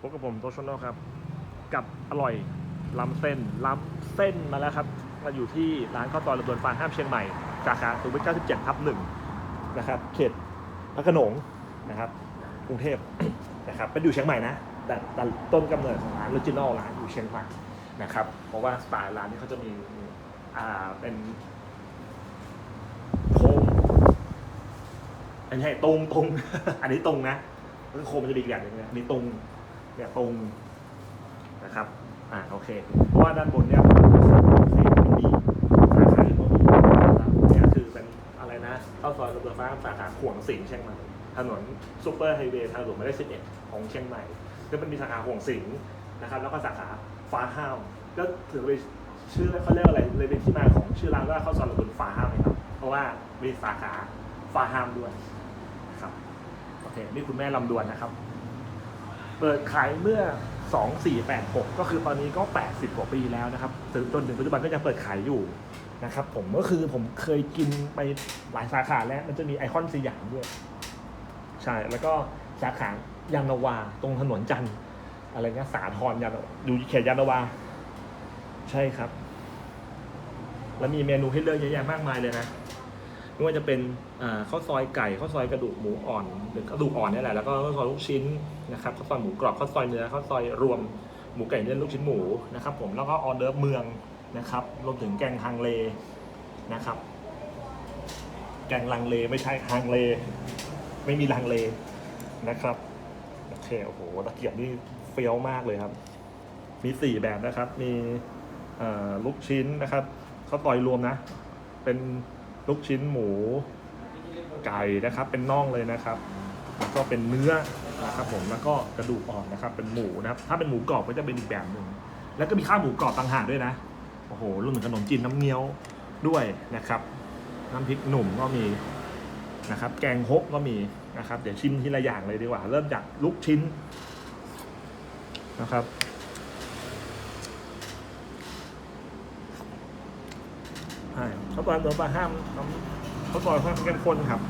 พบกับผมโตชโนครับ กับอร่อยล้ำเส้นล้ำเส้นมาแล้วครับ มาอยู่ที่ร้านข้าวซอยระเบิดฟางห้ามเชียงใหม่สาขาสุวิท97ทับหนึ่งนะครับ เขตพระโขนงนะครับ กรุงเทพนะครับเป็นอยู่เชียงใหม่นะ แต่แต่ต้นกำเนิดของร้านออริจินอลร้านอยู่เชียงใหม่นะครับ เพราะว่าสไตล์ร้านนี้เขาจะมีอ่าเป็นโค้งไม่ใช่ตรงตรง อันนี้ตรงนะโค้งมันจะมีอีกอย่างหนึงนะอันนี้ตรง เนี่ยตรงนะครับอ่าโอเค เพราะว่าด้านบนเนี่ยมันมีสาขาอื่นก็มีนะครับเนี่ยคือเป็นอะไรนะเข้าซอยระเบิดฟ้าสาขาขวงสิงเชียงใหม่ถนนซูเปอร์ไฮเวย์ทางหลวงหมายเลข11ของเชียงใหม่ก็มันมีสาขาห่วงสิงนะครับแล้วก็สาขาฟ้าห้าวก็ถือเป็นชื่อเขาเรียกอะไรเลยเป็นที่มาของชื่อร้านว่าข้าวซอยระเบิดฟ้าห้าวครับ เพราะว่ามีสาขาฟ้าห้ามด้วยนะครับโอเคนี่คุณแม่ลำดวนนะครับ เปิดขายเมื่อ 2486 ก็คือตอนนี้ก็ 80 กว่าปีแล้วนะครับจนถึงปัจจุบันก็ยังเปิดขายอยู่นะครับผมก็คือผมเคยกินไปหลายสาขาแล้วมันจะมีไอคอนสยามด้วย ใช่ แล้วก็สาขายานาวา ตรงถนนจันทร์อะไรเงี้ยสาทรยานนาวอยู่เขตยานนาวา ใช่ครับ แล้วมีเมนูให้เลือกเยอะแยะมากมายเลยนะ ไม่ว่าจะเป็นข้าวซอยไก่ข้าวซอยกระดูกหมูอ่อน หรือกระดูกอ่อนนี่แหละแล้วก็ข้าวซอยลูกชิ้นนะครับข้าวซอยหมูกรอบข้าวซอยเนื้อข้าวซอยรวมหมูไก่เนื้อลูกชิ้นหมูนะครับ ผมแล้วก็ออเดอร์เมืองนะครับรวมถึงแกงฮังเลนะครับ แกงลังเลไม่ใช่ฮังเล ไม่มีลังเลนะครับโอเคโอ้โหตะเกียบนี่เฟี้ยวมากเลยครับ มีสี่แบบนะครับ มีลูกชิ้นนะครับข้าวซอยรวมนะ เป็น ลูกชิ้นหมูไก่นะครับ เป็นน่องเลยนะครับแล้วก็เป็นเนื้อนะครับผมแล้วก็กระดูกอ่อนนะครับ เป็นหมูนะครับถ้าเป็นหมูกรอบก็จะเป็นอีกแบบหนึ่งแล้วก็มีข้าวหมูกรอบต่างหากด้วยนะโอ้โหรวมถึงขนมจีนน้ำเงี้ยวด้วยนะครับ น้ำพริกหนุ่มก็มีนะครับ แกงฮกก็มีนะครับ เดี๋ยวชิมทีละอย่างเลยดีกว่า เริ่มจากลูกชิ้นนะครับ ใช่ข้าวซอยตัวปลาห้ามน้ำข้าวซอยข้าวเข้มข้นครับ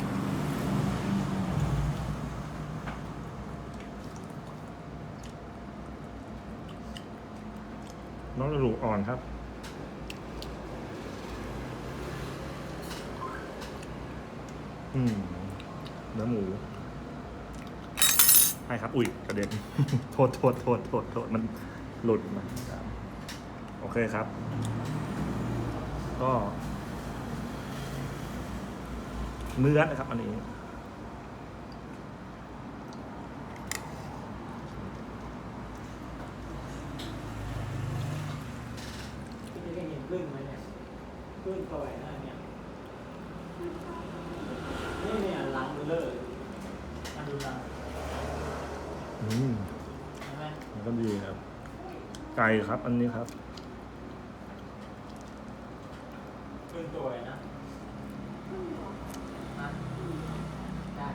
น้องกระดูกอ่อนครับ อืม เนื้อหมูใช่ครับ อุ้ยกระเด็น โทษ โทษ โทษ โทษ โทษ มันหลุดมาครับโอเคครับ ก็เนื้อนะครับ อันนี้ที่นี่ก็เห็นพึ่งไหมเนี่ยพึ่งตัวไหนหน้าเนี่ยนี่เนี่ยล้างมือเลอะมาดูล้างอืมใช่ไหม มันก็ดีครับ ไก่ครับ อันนี้ครับ พึ่งตัวไหนนะฮะได้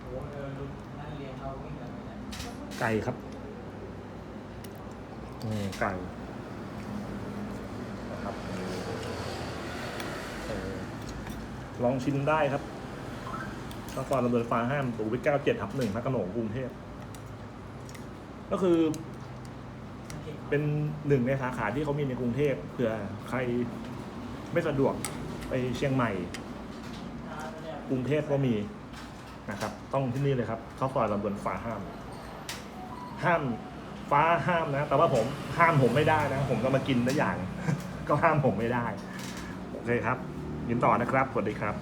โอ้เออดูนั่นเรียนเขาวิ่งกันไปเนี่ยไก่ครับอืมไก่นะครับเออลองชิมได้ครับข้าวซอยระเบิดฟ้าห้ามตูวิทเก้าเจ็ดทับหนึ่งพระโขนงกรุงเทพก็คือ เป็นหนึ่งในสาขาที่เขามีในกรุงเทพเผื่อใครไม่สะดวกไปเชียงใหม่ กรุงเทพก็มีนะครับ ต้องที่นี่เลยครับข้าวซอยระเบิดฟ้าห้าม ห้ามฟ้าห้ามนะ แต่ว่าผมห้ามผมไม่ได้นะ ผมก็มากินได้อย่าง ก็ห้ามผมไม่ได้ โอเคครับยินต่อนะครับ สวัสดีครับ